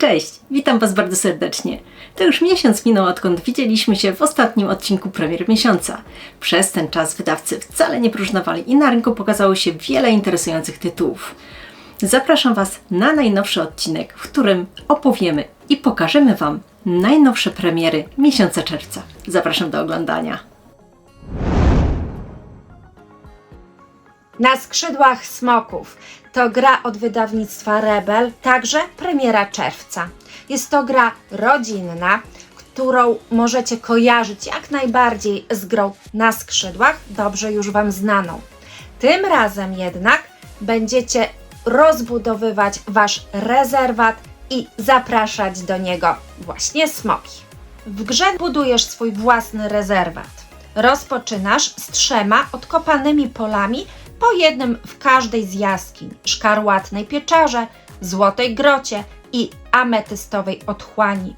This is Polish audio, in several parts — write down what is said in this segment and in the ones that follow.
Cześć, witam Was bardzo serdecznie. To już miesiąc minął, odkąd widzieliśmy się w ostatnim odcinku premier miesiąca. Przez ten czas wydawcy wcale nie próżnowali i na rynku pokazało się wiele interesujących tytułów. Zapraszam Was na najnowszy odcinek, w którym opowiemy i pokażemy Wam najnowsze premiery miesiąca czerwca. Zapraszam do oglądania. Na skrzydłach smoków to gra od wydawnictwa Rebel, także premiera czerwca. Jest to gra rodzinna, którą możecie kojarzyć jak najbardziej z grą na skrzydłach, dobrze już Wam znaną. Tym razem jednak będziecie rozbudowywać Wasz rezerwat i zapraszać do niego właśnie smoki. W grze budujesz swój własny rezerwat. Rozpoczynasz z trzema odkopanymi polami, po jednym w każdej z jaskiń szkarłatnej pieczarze, złotej grocie i ametystowej otchłani.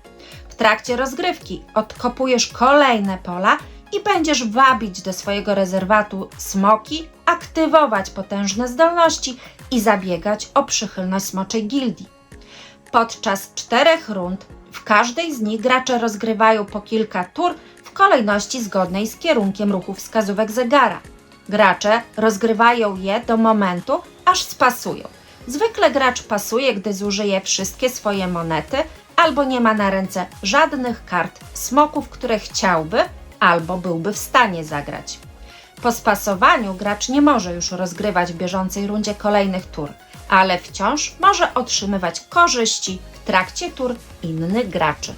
W trakcie rozgrywki odkopujesz kolejne pola i będziesz wabić do swojego rezerwatu smoki, aktywować potężne zdolności i zabiegać o przychylność smoczej gildii. Podczas czterech rund w każdej z nich gracze rozgrywają po kilka tur w kolejności zgodnej z kierunkiem ruchu wskazówek zegara. Gracze rozgrywają je do momentu, aż spasują. Zwykle gracz pasuje, gdy zużyje wszystkie swoje monety albo nie ma na ręce żadnych kart smoków, które chciałby albo byłby w stanie zagrać. Po spasowaniu gracz nie może już rozgrywać w bieżącej rundzie kolejnych tur, ale wciąż może otrzymywać korzyści w trakcie tur innych graczy.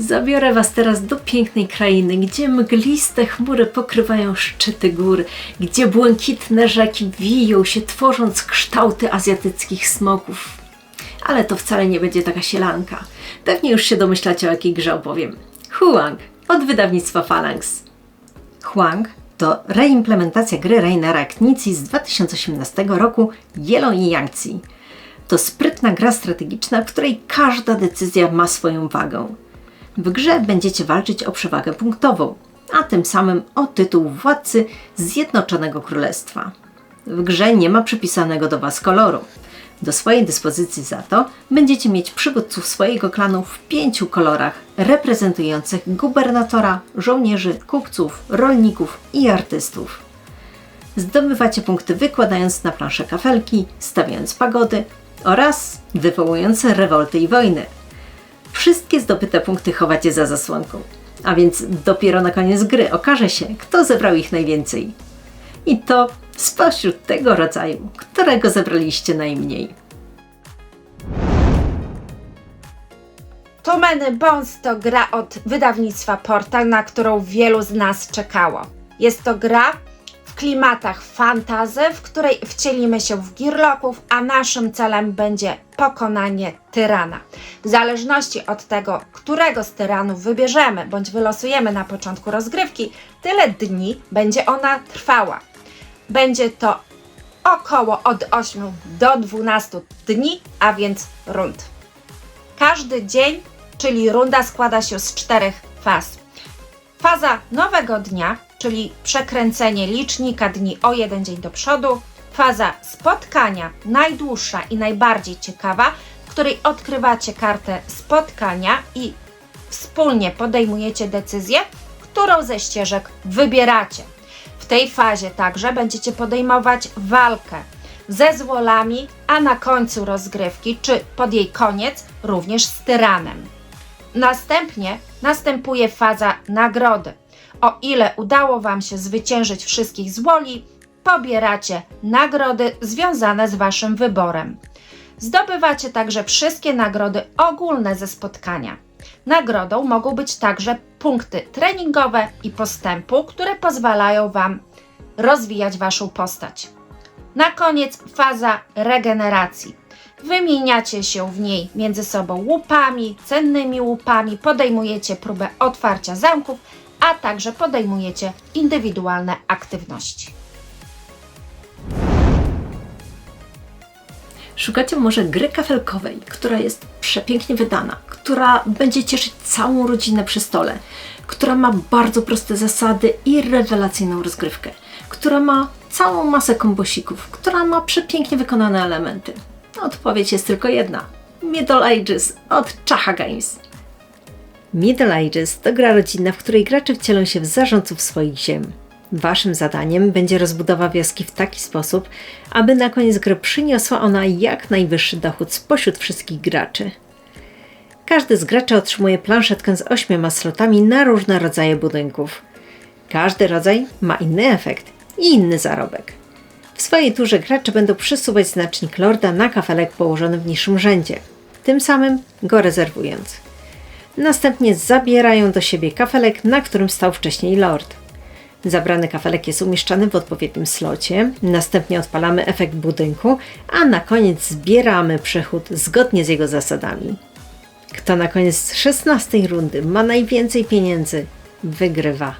Zabiorę Was teraz do pięknej krainy, gdzie mgliste chmury pokrywają szczyty gór, gdzie błękitne rzeki wiją się, tworząc kształty azjatyckich smoków. Ale to wcale nie będzie taka sielanka. Pewnie już się domyślacie, o jakiej grze opowiem. Huang od wydawnictwa Phalanx. Huang to reimplementacja gry Rainera Knizzi z 2018 roku Yellow i Yangtze. To sprytna gra strategiczna, w której każda decyzja ma swoją wagę. W grze będziecie walczyć o przewagę punktową, a tym samym o tytuł władcy Zjednoczonego Królestwa. W grze nie ma przypisanego do Was koloru. Do swojej dyspozycji za to będziecie mieć przywódców swojego klanu w pięciu kolorach reprezentujących gubernatora, żołnierzy, kupców, rolników i artystów. Zdobywacie punkty wykładając na planszę kafelki, stawiając pagody oraz wywołując rewolty i wojny. Wszystkie zdobyte punkty chowacie za zasłonką, a więc dopiero na koniec gry okaże się, kto zebrał ich najwięcej. I to spośród tego rodzaju, którego zebraliście najmniej. Too Many Bones to gra od wydawnictwa Portal, na którą wielu z nas czekało. Jest to gra klimatach fantazy, w której wcielimy się w girloków, a naszym celem będzie pokonanie tyrana. W zależności od tego, którego z tyranów wybierzemy bądź wylosujemy na początku rozgrywki, tyle dni będzie ona trwała. Będzie to około od 8 do 12 dni, a więc rund. Każdy dzień, czyli runda, składa się z czterech faz. Faza nowego dnia, czyli przekręcenie licznika dni o jeden dzień do przodu. Faza spotkania, najdłuższa i najbardziej ciekawa, w której odkrywacie kartę spotkania i wspólnie podejmujecie decyzję, którą ze ścieżek wybieracie. W tej fazie także będziecie podejmować walkę ze złolami, a na końcu rozgrywki, czy pod jej koniec, również z tyranem. Następnie następuje faza nagrody. O ile udało Wam się zwyciężyć wszystkich złoli, pobieracie nagrody związane z Waszym wyborem. Zdobywacie także wszystkie nagrody ogólne ze spotkania. Nagrodą mogą być także punkty treningowe i postępu, które pozwalają Wam rozwijać Waszą postać. Na koniec faza regeneracji. Wymieniacie się w niej między sobą łupami, cennymi łupami, podejmujecie próbę otwarcia zamków, a także podejmujecie indywidualne aktywności. Szukacie może gry kafelkowej, która jest przepięknie wydana, która będzie cieszyć całą rodzinę przy stole, która ma bardzo proste zasady i rewelacyjną rozgrywkę, która ma całą masę kombosików, która ma przepięknie wykonane elementy? Odpowiedź jest tylko jedna. Middle Ages od Chacha Games. Middle Ages to gra rodzinna, w której gracze wcielą się w zarządców swoich ziem. Waszym zadaniem będzie rozbudowa wioski w taki sposób, aby na koniec gry przyniosła ona jak najwyższy dochód spośród wszystkich graczy. Każdy z graczy otrzymuje planszetkę z ośmioma slotami na różne rodzaje budynków. Każdy rodzaj ma inny efekt i inny zarobek. W swojej turze gracze będą przesuwać znacznik lorda na kafelek położony w niższym rzędzie, tym samym go rezerwując. Następnie zabierają do siebie kafelek, na którym stał wcześniej lord. Zabrany kafelek jest umieszczany w odpowiednim slocie, następnie odpalamy efekt budynku, a na koniec zbieramy przychód zgodnie z jego zasadami. Kto na koniec 16 rundy ma najwięcej pieniędzy, wygrywa.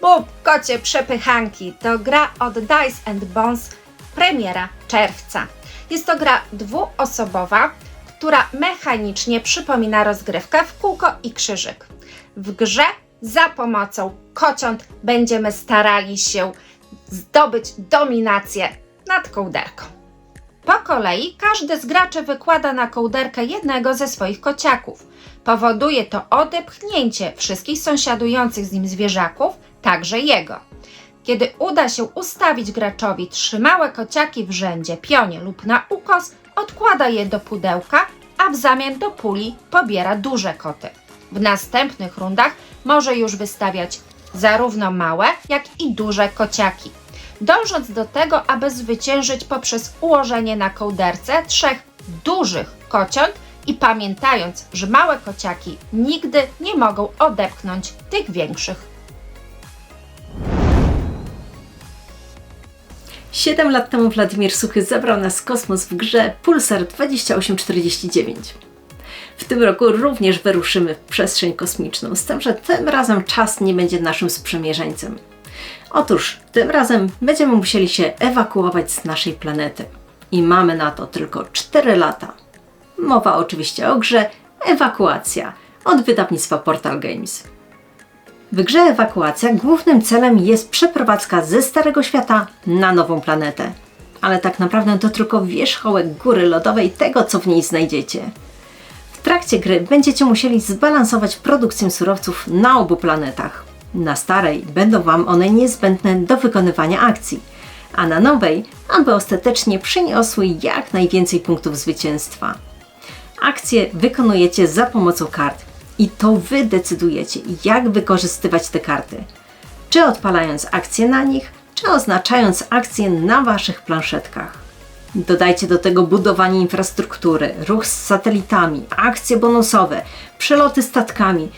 Bób, kocie przepychanki to gra od Dice and Bones, premiera czerwca. Jest to gra dwuosobowa, która mechanicznie przypomina rozgrywkę w kółko i krzyżyk. W grze za pomocą kociąt będziemy starali się zdobyć dominację nad kołderką. Po kolei każdy z graczy wykłada na kołderkę jednego ze swoich kociaków. Powoduje to odepchnięcie wszystkich sąsiadujących z nim zwierzaków, także jego. Kiedy uda się ustawić graczowi trzy małe kociaki w rzędzie, pionie lub na ukos, odkłada je do pudełka, a w zamian do puli pobiera duże koty. W następnych rundach może już wystawiać zarówno małe, jak i duże kociaki dążąc do tego, aby zwyciężyć poprzez ułożenie na kołderce trzech dużych kociąt i pamiętając, że małe kociaki nigdy nie mogą odepchnąć tych większych. 7 lat temu Władimir Suchy zabrał nas kosmos w grze Pulsar 2849. W tym roku również wyruszymy w przestrzeń kosmiczną, z tym, że tym razem czas nie będzie naszym sprzymierzeńcem. Otóż tym razem będziemy musieli się ewakuować z naszej planety. I mamy na to tylko 4 lata. Mowa oczywiście o grze Ewakuacja od wydawnictwa Portal Games. W grze Ewakuacja głównym celem jest przeprowadzka ze Starego Świata na nową planetę. Ale tak naprawdę to tylko wierzchołek góry lodowej tego, co w niej znajdziecie. W trakcie gry będziecie musieli zbalansować produkcję surowców na obu planetach. Na starej będą Wam one niezbędne do wykonywania akcji, a na nowej, aby ostatecznie przyniosły jak najwięcej punktów zwycięstwa. Akcje wykonujecie za pomocą kart i to Wy decydujecie, jak wykorzystywać te karty. Czy odpalając akcje na nich, czy oznaczając akcje na Waszych planszetkach. Dodajcie do tego budowanie infrastruktury, ruch z satelitami, akcje bonusowe, przeloty statkami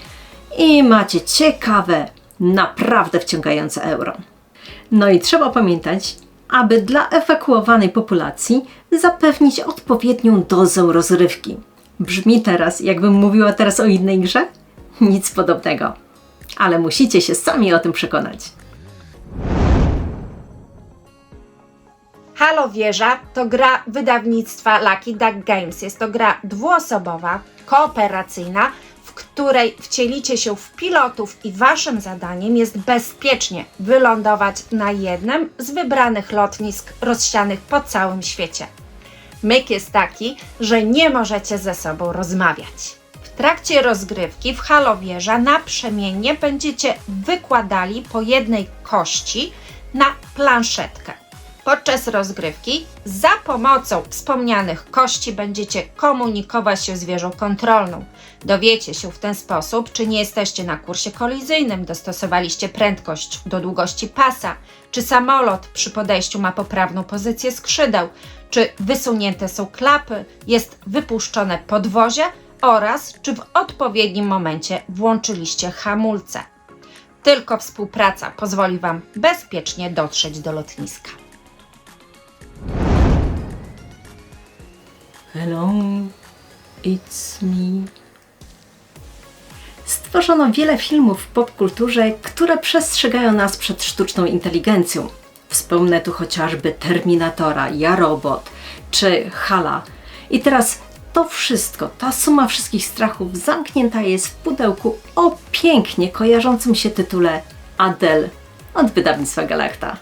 i macie ciekawe, naprawdę wciągające euro. No i trzeba pamiętać, aby dla ewakuowanej populacji zapewnić odpowiednią dozę rozrywki. Brzmi teraz, jakbym mówiła teraz o innej grze? Nic podobnego. Ale musicie się sami o tym przekonać. Halo Wieża to gra wydawnictwa Lucky Duck Games. Jest to gra dwuosobowa, kooperacyjna, w której wcielicie się w pilotów i waszym zadaniem jest bezpiecznie wylądować na jednym z wybranych lotnisk rozsianych po całym świecie. Myk jest taki, że nie możecie ze sobą rozmawiać. W trakcie rozgrywki w Halo Wieża naprzemiennie będziecie wykładali po jednej kości na planszetkę. Podczas rozgrywki za pomocą wspomnianych kości będziecie komunikować się z wieżą kontrolną. Dowiecie się w ten sposób, czy nie jesteście na kursie kolizyjnym, dostosowaliście prędkość do długości pasa, czy samolot przy podejściu ma poprawną pozycję skrzydeł, czy wysunięte są klapy, jest wypuszczone podwozie oraz czy w odpowiednim momencie włączyliście hamulce. Tylko współpraca pozwoli Wam bezpiecznie dotrzeć do lotniska. Hello, it's me. Stworzono wiele filmów w popkulturze, które przestrzegają nas przed sztuczną inteligencją. Wspomnę tu chociażby Terminatora, Ja Robot czy Hala. I teraz to wszystko, ta suma wszystkich strachów zamknięta jest w pudełku o pięknie kojarzącym się tytule Adele od wydawnictwa Galacta.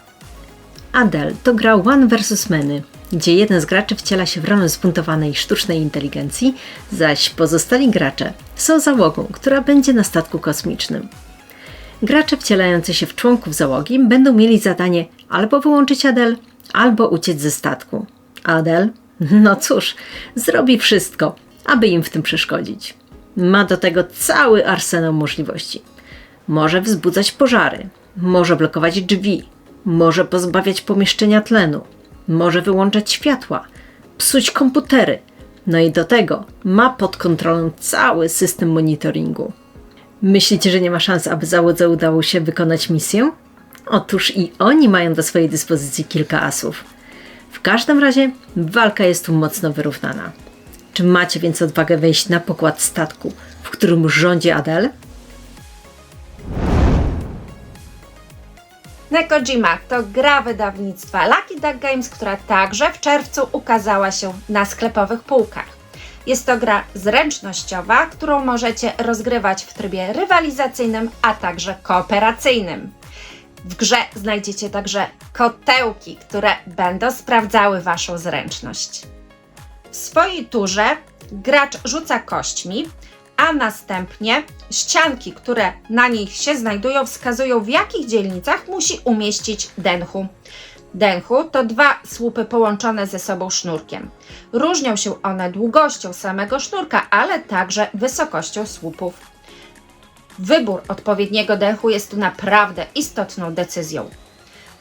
Adele to gra One vs Many, gdzie jeden z graczy wciela się w rolę zbuntowanej sztucznej inteligencji, zaś pozostali gracze są załogą, która będzie na statku kosmicznym. Gracze wcielający się w członków załogi będą mieli zadanie albo wyłączyć Adele, albo uciec ze statku. Adele, no cóż, zrobi wszystko, aby im w tym przeszkodzić. Ma do tego cały arsenał możliwości. Może wzbudzać pożary, może blokować drzwi, może pozbawiać pomieszczenia tlenu, może wyłączać światła, psuć komputery. No i do tego ma pod kontrolą cały system monitoringu. Myślicie, że nie ma szans, aby załodze udało się wykonać misję? Otóż i oni mają do swojej dyspozycji kilka asów. W każdym razie walka jest tu mocno wyrównana. Czy macie więc odwagę wejść na pokład statku, w którym rządzi Adele? Nekojima to gra wydawnictwa Lucky Duck Games, która także w czerwcu ukazała się na sklepowych półkach. Jest to gra zręcznościowa, którą możecie rozgrywać w trybie rywalizacyjnym, a także kooperacyjnym. W grze znajdziecie także kotełki, które będą sprawdzały Waszą zręczność. W swojej turze gracz rzuca kośćmi, a następnie ścianki, które na nich się znajdują, wskazują w jakich dzielnicach musi umieścić denchu. Denchu to dwa słupy połączone ze sobą sznurkiem. Różnią się one długością samego sznurka, ale także wysokością słupów. Wybór odpowiedniego denchu jest tu naprawdę istotną decyzją.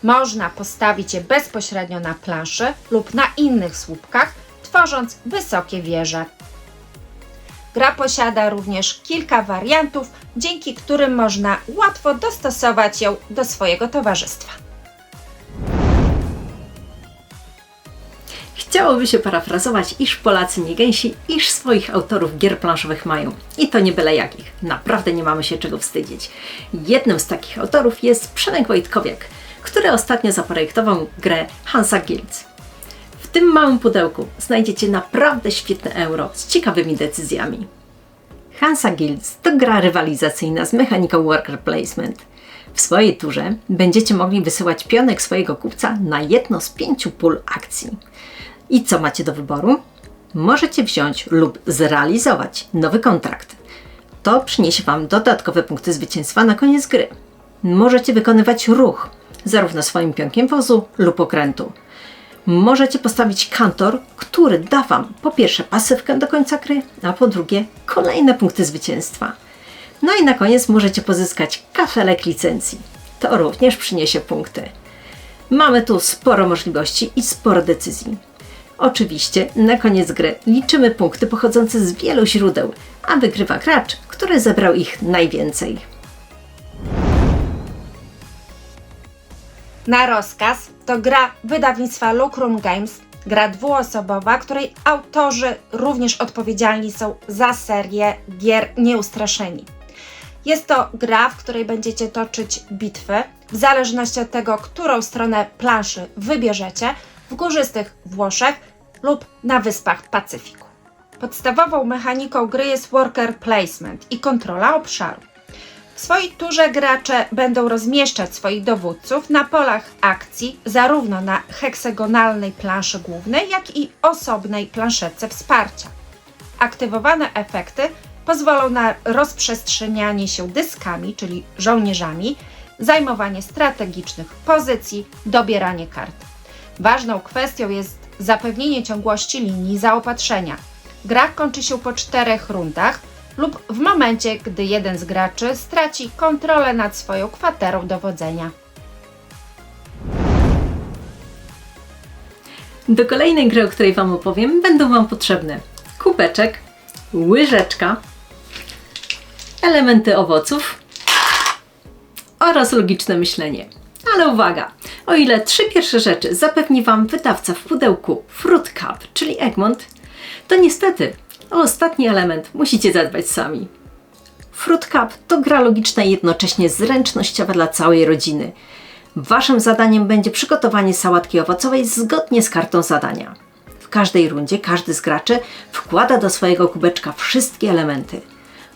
Można postawić je bezpośrednio na planszy lub na innych słupkach, tworząc wysokie wieże. Gra posiada również kilka wariantów, dzięki którym można łatwo dostosować ją do swojego towarzystwa. Chciałoby się parafrazować, iż Polacy nie gęsi, iż swoich autorów gier planszowych mają. I to nie byle jakich. Naprawdę nie mamy się czego wstydzić. Jednym z takich autorów jest Przemek Wojtkowiak, który ostatnio zaprojektował grę Hansa Guilds. W tym małym pudełku znajdziecie naprawdę świetne euro z ciekawymi decyzjami. Hansa Guilds to gra rywalizacyjna z mechaniką worker placement. W swojej turze będziecie mogli wysyłać pionek swojego kupca na jedno z pięciu pól akcji. I co macie do wyboru? Możecie wziąć lub zrealizować nowy kontrakt. To przyniesie Wam dodatkowe punkty zwycięstwa na koniec gry. Możecie wykonywać ruch, zarówno swoim pionkiem wozu lub okrętu. Możecie postawić kantor, który da Wam po pierwsze pasywkę do końca gry, a po drugie kolejne punkty zwycięstwa. No i na koniec możecie pozyskać kafelek licencji. To również przyniesie punkty. Mamy tu sporo możliwości i sporo decyzji. Oczywiście na koniec gry liczymy punkty pochodzące z wielu źródeł, a wygrywa gracz, który zebrał ich najwięcej. Na rozkaz to gra wydawnictwa Lucrum Games, gra dwuosobowa, której autorzy również odpowiedzialni są za serię gier Nieustraszeni. Jest to gra, w której będziecie toczyć bitwy, w zależności od tego, którą stronę planszy wybierzecie, w górzystych Włoszech lub na wyspach Pacyfiku. Podstawową mechaniką gry jest worker placement i kontrola obszaru. W swojej turze gracze będą rozmieszczać swoich dowódców na polach akcji, zarówno na heksagonalnej planszy głównej, jak i osobnej planszetce wsparcia. Aktywowane efekty pozwolą na rozprzestrzenianie się dyskami, czyli żołnierzami, zajmowanie strategicznych pozycji, dobieranie kart. Ważną kwestią jest zapewnienie ciągłości linii zaopatrzenia. Gra kończy się po czterech rundach lub w momencie, gdy jeden z graczy straci kontrolę nad swoją kwaterą dowodzenia. Do kolejnej gry, o której Wam opowiem, będą Wam potrzebne kubeczek, łyżeczka, elementy owoców oraz logiczne myślenie. Ale uwaga! O ile trzy pierwsze rzeczy zapewni Wam wydawca w pudełku Fruit Cup, czyli Egmont, to niestety o ostatni element musicie zadbać sami. Fruit Cup to gra logiczna i jednocześnie zręcznościowa dla całej rodziny. Waszym zadaniem będzie przygotowanie sałatki owocowej zgodnie z kartą zadania. W każdej rundzie każdy z graczy wkłada do swojego kubeczka wszystkie elementy.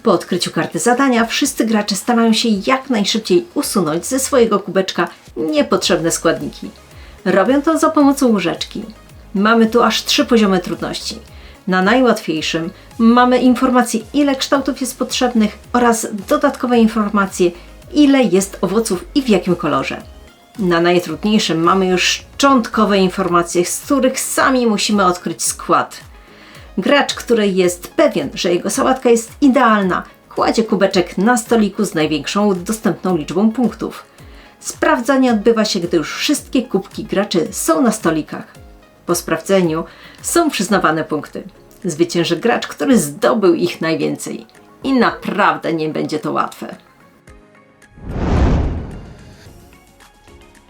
Po odkryciu karty zadania wszyscy gracze starają się jak najszybciej usunąć ze swojego kubeczka niepotrzebne składniki. Robią to za pomocą łyżeczki. Mamy tu aż trzy poziomy trudności. Na najłatwiejszym mamy informację, ile kształtów jest potrzebnych oraz dodatkowe informacje, ile jest owoców i w jakim kolorze. Na najtrudniejszym mamy już szczątkowe informacje, z których sami musimy odkryć skład. Gracz, który jest pewien, że jego sałatka jest idealna, kładzie kubeczek na stoliku z największą dostępną liczbą punktów. Sprawdzanie odbywa się, gdy już wszystkie kubki graczy są na stolikach. Po sprawdzeniu są przyznawane punkty. Zwycięży gracz, który zdobył ich najwięcej. I naprawdę nie będzie to łatwe.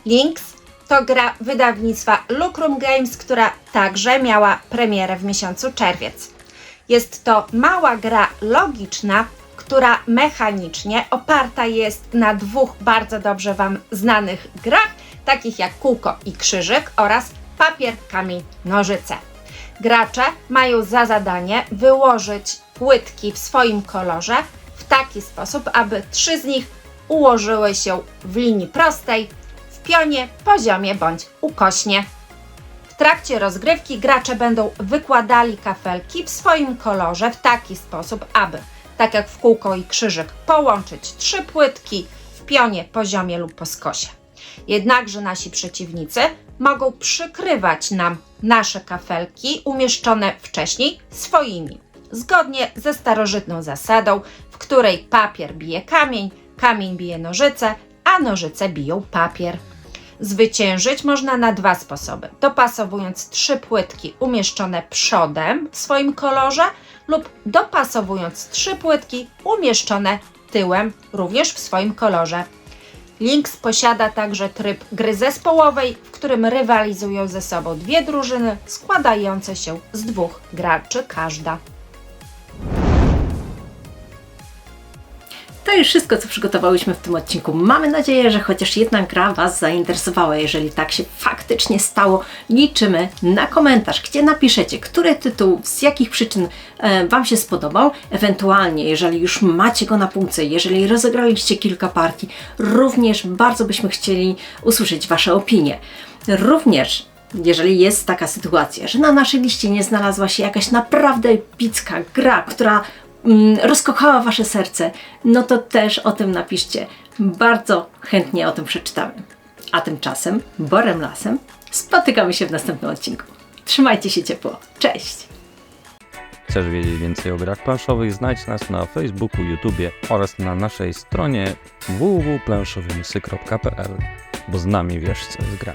Links to gra wydawnictwa Lucrum Games, która także miała premierę w miesiącu czerwiec. Jest to mała gra logiczna, która mechanicznie oparta jest na dwóch bardzo dobrze Wam znanych grach, takich jak kółko i krzyżyk oraz papier, kamień, nożyce. Gracze mają za zadanie wyłożyć płytki w swoim kolorze w taki sposób, aby trzy z nich ułożyły się w linii prostej, pionie, poziomie bądź ukośnie. W trakcie rozgrywki gracze będą wykładali kafelki w swoim kolorze w taki sposób, aby, tak jak w kółko i krzyżyk, połączyć trzy płytki w pionie, poziomie lub po skosie. Jednakże nasi przeciwnicy mogą przykrywać nam nasze kafelki umieszczone wcześniej swoimi, zgodnie ze starożytną zasadą, w której papier bije kamień, kamień bije nożyce, a nożyce biją papier. Zwyciężyć można na dwa sposoby: dopasowując trzy płytki umieszczone przodem w swoim kolorze, lub dopasowując trzy płytki umieszczone tyłem również w swoim kolorze. Links posiada także tryb gry zespołowej, w którym rywalizują ze sobą dwie drużyny składające się z dwóch graczy każda. To już wszystko, co przygotowałyśmy w tym odcinku. Mamy nadzieję, że chociaż jedna gra Was zainteresowała. Jeżeli tak się faktycznie stało, liczymy na komentarz, gdzie napiszecie, który tytuł, z jakich przyczyn e, Wam się spodobał. Ewentualnie, jeżeli już macie go na półce, jeżeli rozegraliście kilka partii, również bardzo byśmy chcieli usłyszeć Wasze opinie. Również jeżeli jest taka sytuacja, że na naszej liście nie znalazła się jakaś naprawdę epicka gra, która rozkochała Wasze serce, no to też o tym napiszcie. Bardzo chętnie o tym przeczytamy. A tymczasem, Borem Lasem, spotykamy się w następnym odcinku. Trzymajcie się ciepło. Cześć! Chcesz wiedzieć więcej o grach planszowych? Znajdź nas na Facebooku, YouTubie oraz na naszej stronie www.planszowymysy.pl, bo z nami wiesz co jest.